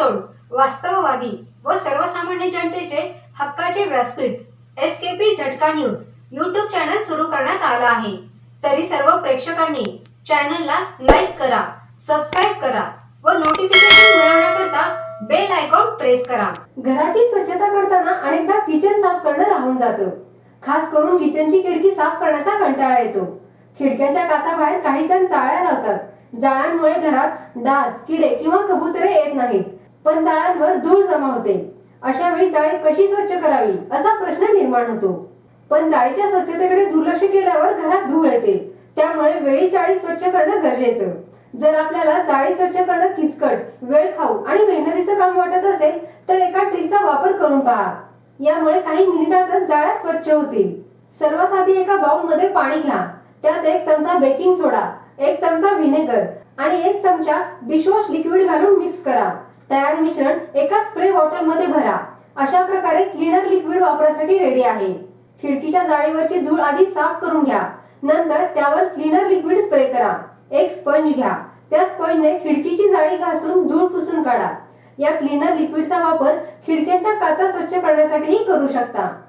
तोड. वास्तववादी व सर्वसामान्य जनतेचे हक्काचे व्यासपीठ. एस के पी झटका न्यूज. यूट्यूब चॅनल सुरू करण्यात आला आहे. तरी सर्व प्रेक्षकांनी चॅनलला लाईक करा सबस्क्राईब करा व नोटिफिकेशन मिळवण्याकरता बेल आयकॉन प्रेस करा. घराची स्वच्छता करताना अनेकदा किचन साफ करणं राहून जातं. खास करून किचनची खिडकी साफ करण्याचा कंटाळा येतो. खिडक्याच्या काचाबाहेर काही सण चाळ्या राहतात जाळ्यांमुळे घरात डास किडे किंवा कबुतरे येत नाहीत. पण जाळ्यांवर धूळ जमा होते. अशा वेळी जाळी कशी स्वच्छ करावी असा प्रश्न निर्माण होतो. पण जाळीच्या स्वच्छतेकडे दुर्लक्ष केल्यावर घरात धूळ येते. त्यामुळे वेळी जाळी स्वच्छ करणं गरजेचं. जर आपल्याला जाळी स्वच्छ करणं किचकट वेळ खाऊ आणि मेहनतीचं काम वाटत असेल तर एका ट्रिकचा वापर करून पहा. यामुळे काही मिनिटातच जाळ्या स्वच्छ होतील. सर्वात आधी एका बाउलमध्ये पाणी घ्या. त्यात एक चमचा बेकिंग सोडा एक चमचा व्हिनेगर आणि एक चमचा डिशवॉश लिक्विड घालून मिक्स करा. तयार मिश्रण एका स्प्रे बॉटलमध्ये भरा. अशा प्रकारे क्लीनर लिक्विड वापरासाठी रेडी आहे. खिडकीच्या जाळीवरची धूळ आधी साफ करून घ्या. नंतर त्यावर क्लीनर लिक्विड स्प्रे करा. एक स्पंज घ्या. त्या स्पंजने खिडकीची जाळी घासून धूळ पुसून काढा. या क्लीनर लिक्विडचा वापर खिडक्यांच्या काचा स्वच्छ करण्यासाठीही करू शकता.